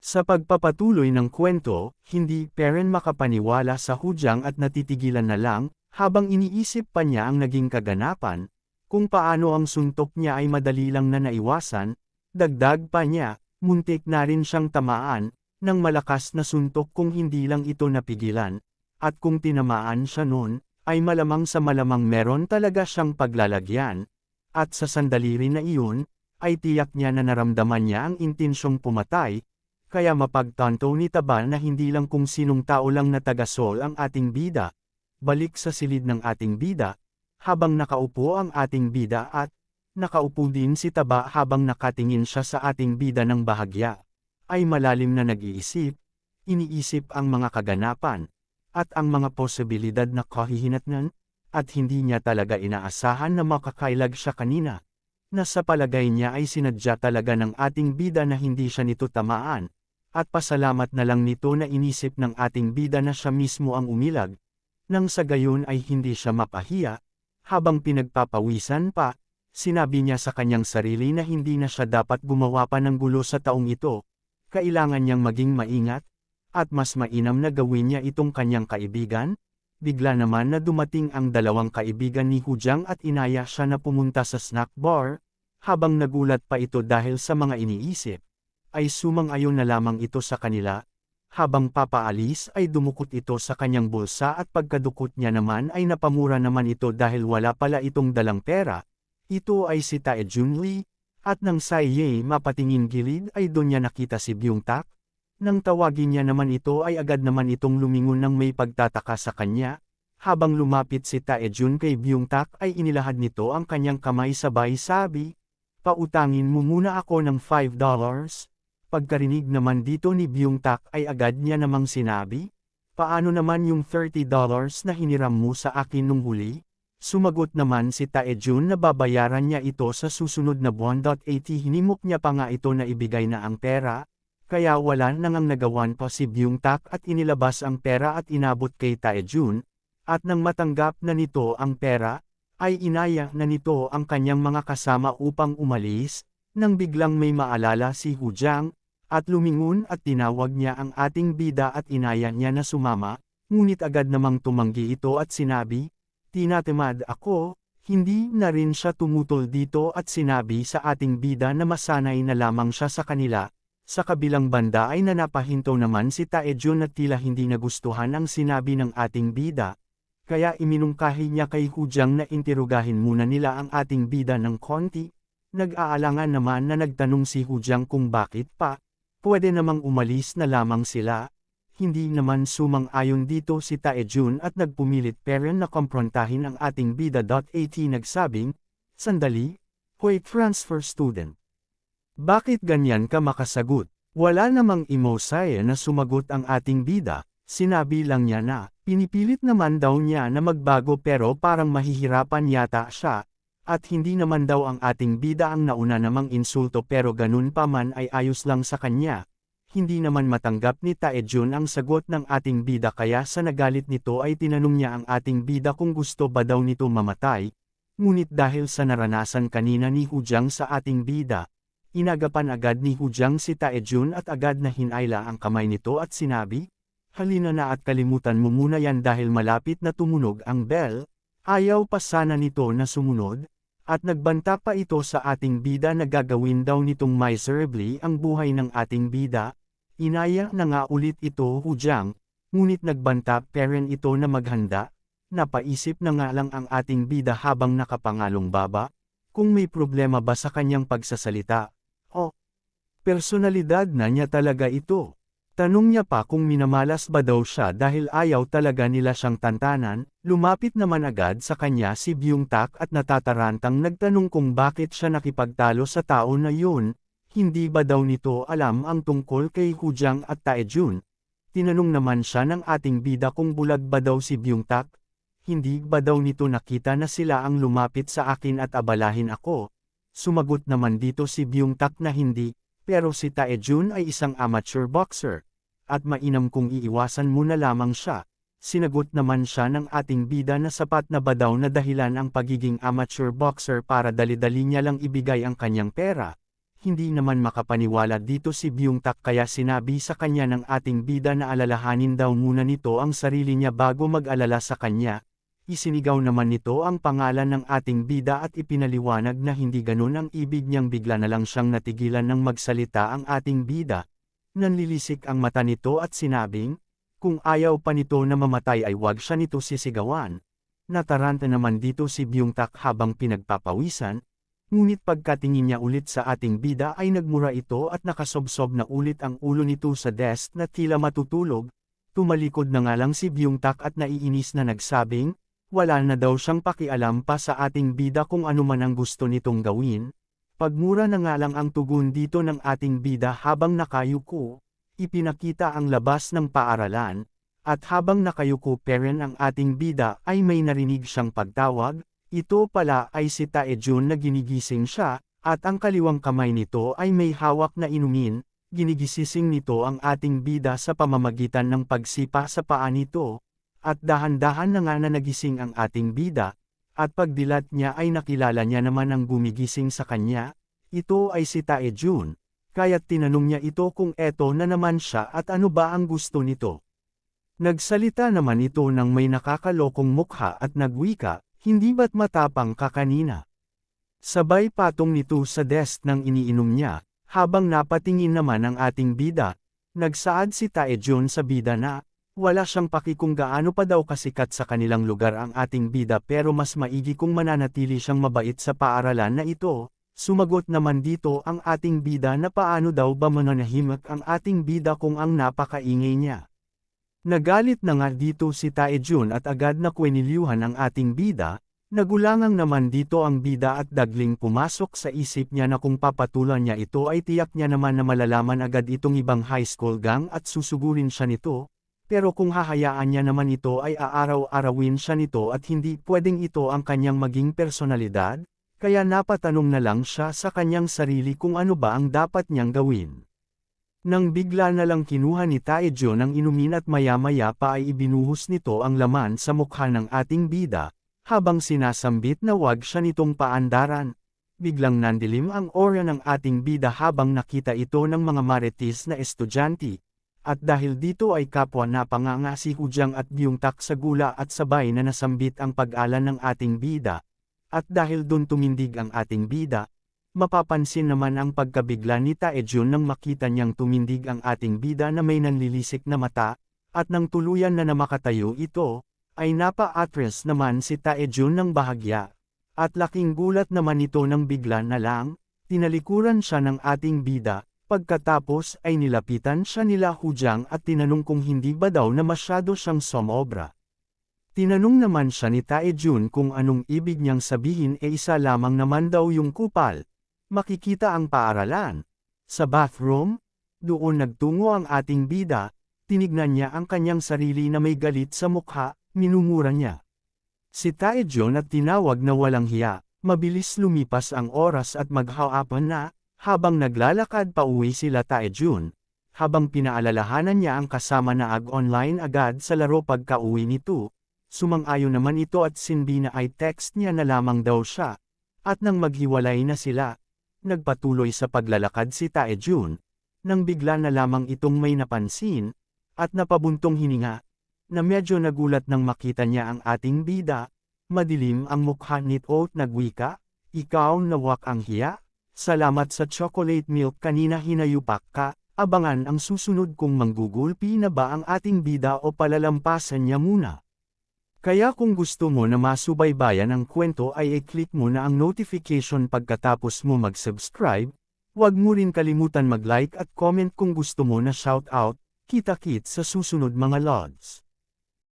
Sa pagpapatuloy ng kwento, hindi Perrin makapaniwala sa hudyang at natitigilan na lang, habang iniisip pa niya ang naging kaganapan, kung paano ang suntok niya ay madali lang na naiwasan, dagdag pa niya, muntik na rin siyang tamaan, ng malakas na suntok kung hindi lang ito napigilan, at kung tinamaan siya noon, ay malamang sa malamang meron talaga siyang paglalagyan, at sa sandali rin na iyon, ay tiyak niya na naramdaman niya ang intensyong pumatay, kaya mapagtanto ni Taba na hindi lang kung sinong tao lang na tagasol ang ating bida, balik sa silid ng ating bida, habang nakaupo ang ating bida at, nakaupo din si Taba habang nakatingin siya sa ating bida ng bahagya, ay malalim na nag-iisip, iniisip ang mga kaganapan, at ang mga posibilidad na kahihinatnan, at hindi niya talaga inaasahan na makakailag siya kanina, na sa palagay niya ay sinadya talaga ng ating bida na hindi siya nito tamaan, at pasalamat na lang nito na inisip ng ating bida na siya mismo ang umilag, nang sa gayon ay hindi siya mapahiya, habang pinagpapawisan pa, sinabi niya sa kanyang sarili na hindi na siya dapat gumawa pa ng gulo sa taong ito, kailangan niyang maging maingat, at mas mainam na gawin niya itong kanyang kaibigan, bigla naman na dumating ang dalawang kaibigan ni Hujang at inaya siya na pumunta sa snack bar, habang nagulat pa ito dahil sa mga iniisip, ay sumang-ayon na lamang ito sa kanila, habang papaalis ay dumukot ito sa kanyang bulsa at pagkadukot niya naman ay napamura naman ito dahil wala pala itong dalang pera, ito ay si Tae Junli, at nang Sai Ye mapatingin gilid ay doon niya nakita si Byung Tak, nang tawagin niya naman ito ay agad naman itong lumingon ng may pagtataka sa kanya, habang lumapit si Tae Jun kay Byung Tak ay inilahad nito ang kanyang kamay sabay sabi, Pautangin mo muna ako ng $5. Pagkarinig naman dito ni Byung Tak ay agad niya namang sinabi, Paano naman yung $30 na hiniram mo sa akin nung huli? Sumagot naman si Tae Jun na babayaran niya ito sa susunod na buwan. 80 hinimok niya pa nga ito na ibigay na ang pera, kaya wala nang ang nagawan pa si Byung Tak at inilabas ang pera at inabot kay Tae Jun, at nang matanggap na nito ang pera, ay inaya na nito ang kanyang mga kasama upang umalis, nang biglang may maalala si Hu Jiang, at lumingon at tinawag niya ang ating bida at inaya niya na sumama, ngunit agad namang tumanggi ito at sinabi, Tinatemad ako, hindi na rin siya tumutol dito at sinabi sa ating bida na masanay na lamang siya sa kanila, sa kabilang banda ay nanapahinto naman si Taejun at tila hindi nagustuhan ang sinabi ng ating bida, kaya iminungkahi niya kay Hudyang na interogahin muna nila ang ating bida ng konti, nag-aalangan naman na nagtanong si Hudyang kung bakit pa, Pwede namang umalis na lamang sila. Hindi naman sumang-ayon dito si Taejun at nagpumilit peren na komprontahin ang ating bida.at nagsabing, Sandali, hoy transfer student. Bakit ganyan ka makasagot? Wala namang imosaya na sumagot ang ating bida, sinabi lang niya na, pinipilit naman daw niya na magbago pero parang mahihirapan yata siya, at hindi naman daw ang ating bida ang nauna namang insulto pero ganun pa man ay ayos lang sa kanya. Hindi naman matanggap ni Taejun ang sagot ng ating bida kaya sa nagalit nito ay tinanong niya ang ating bida kung gusto ba daw nito mamatay. Ngunit dahil sa naranasan kanina ni Hujang sa ating bida, inagapan agad ni Hujang si Taejun at agad na hinayla ang kamay nito at sinabi, Halina na at kalimutan mo muna yan dahil malapit na tumunog ang bell, ayaw pa sana nito na sumunod, at nagbanta pa ito sa ating bida na gagawin daw nitong miserably ang buhay ng ating bida. Inaya na nga ulit ito hudyang, ngunit nagbanta peren ito na maghanda. Napaisip na nga lang ang ating bida habang nakapangalong baba, kung may problema ba sa kanyang pagsasalita. O, personalidad na niya talaga ito. Tanong niya pa kung minamalas ba daw siya dahil ayaw talaga nila siyang tantanan, lumapit naman agad sa kanya si Byung Tak at natatarantang nagtanong kung bakit siya nakipagtalo sa tao na yun, hindi ba daw nito alam ang tungkol kay Hujang at Taejun. Tinanong naman siya ng ating bida kung bulag ba daw si Byung Tak, hindi ba daw nito nakita na sila ang lumapit sa akin at abalahin ako. Sumagot naman dito si Byung Tak na hindi, pero si Taejun ay isang amateur boxer at mainam kung iiwasan mo na lamang siya. Sinagot naman siya ng ating bida na sapat na ba daw na dahilan ang pagiging amateur boxer para dali-dali niya lang ibigay ang kanyang pera. hindi naman makapaniwala dito si Byung-tak kaya sinabi sa kanya ng ating bida na alalahanin daw muna nito ang sarili niya bago mag-alala sa kanya. Isinigaw naman nito ang pangalan ng ating bida at ipinaliwanag na hindi ganun ang ibig niyang bigla na lang siyang natigilan ng magsalita ang ating bida. Nanlilisik ang mata nito at sinabing, kung ayaw pa nito na mamatay ay wag siya nito sisigawan. Nataranta naman dito si Byung-tak habang pinagpapawisan, Ngunit pagkatingin niya ulit sa ating bida ay nagmura ito at nakasobsob na ulit ang ulo nito sa desk na tila matutulog. Tumalikod na nga lang si Byung-tak at naiinis na nagsabing, wala na daw siyang pakialam pa sa ating bida kung ano man ang gusto nitong gawin. Pagmura na nga lang ang tugon dito ng ating bida habang nakayuko, ipinakita ang labas ng paaralan, at habang nakayuko peren ang ating bida ay may narinig siyang pagtawag, ito pala ay si Taejun na ginigising siya, at ang kaliwang kamay nito ay may hawak na inumin, ginigisising nito ang ating bida sa pamamagitan ng pagsipa sa paa nito, at dahan-dahan na nga na nagising ang ating bida, at pagdilat niya ay nakilala niya naman ang gumigising sa kanya, ito ay si Taejun, kaya't tinanong niya ito kung eto na naman siya at ano ba ang gusto nito. Nagsalita naman ito ng may nakakalokong mukha at nagwika, hindi ba't matapang ka kanina? Sabay patong nito sa desk ng iniinom niya, habang napatingin naman ang ating bida. Nagsaad si Taejon sa bida na, wala siyang paki kung gaano pa daw kasikat sa kanilang lugar ang ating bida pero mas maigi kung mananatili siyang mabait sa paaralan na ito. Sumagot naman dito ang ating bida na paano daw ba mananahimik ang ating bida kung ang napakaingay niya. Nagalit na nga dito si Taejun at agad na kwenilyuhan ang ating bida, nagulangang naman dito ang bida at dagling pumasok sa isip niya na kung papatulan niya ito ay tiyak niya naman na malalaman agad itong ibang high school gang at susugurin siya nito, pero kung hahayaan niya naman ito ay aaraw-arawin siya nito at hindi pwedeng ito ang kanyang maging personalidad, kaya napatanong na lang siya sa kanyang sarili kung ano ba ang dapat niyang gawin. Nang bigla na lang kinuha ni Taejo ng inumin at maya-maya pa ay ibinuhos nito ang laman sa mukha ng ating bida, habang sinasambit na wag siya nitong paandaran. Biglang nandilim ang aura ng ating bida habang nakita ito ng mga marites na estudyante. At dahil dito ay kapwa na panganga si Hujang at Byungtak sa gula at sabay na nasambit ang pag-alan ng ating bida. At dahil dun tumindig ang ating bida, Mapapansin naman ang pagkabigla ni Taejun nang makita niyang tumindig ang ating bida na may nanlilisik na mata, at nang tuluyan na namakatayo ito, ay napa-atres naman si Taejun ng bahagya. At laking gulat naman ito nang bigla na lang, tinalikuran siya ng ating bida, pagkatapos ay nilapitan siya nila Hujang at tinanong kung hindi ba daw na masyado siyang somobra. Tinanong naman siya ni Taejun kung anong ibig niyang sabihin e isa lamang naman daw yung kupal, Makikita ang paaralan. Sa bathroom, doon nagtungo ang ating bida, tinignan niya ang kanyang sarili na may galit sa mukha, minumura niya. Si Taejon at tinawag na walang hiya, mabilis lumipas ang oras at maghaapan na, habang naglalakad pa uwi sila Taejun, habang pinaalalahanan niya ang kasama na ag-online agad sa laro pagka-uwi nito, sumang-ayon naman ito at sinbi na ay text niya na lamang daw siya, at nang maghiwalay na sila, Nagpatuloy sa paglalakad si Taejun, nang bigla na lamang itong may napansin, at napabuntong hininga, na medyo nagulat nang makita niya ang ating bida, madilim ang mukha nito at nagwika, ikaw nawak ang hiya, salamat sa chocolate milk kanina hinayupak ka, abangan ang susunod kong manggugulpi na ba ang ating bida o palalampasan niya muna. Kaya kung gusto mo na masubaybayan ang kwento ay i-click mo na ang notification pagkatapos mo mag-subscribe, huwag mo rin kalimutan mag-like at comment kung gusto mo na shoutout, kita-kit sa susunod mga lods.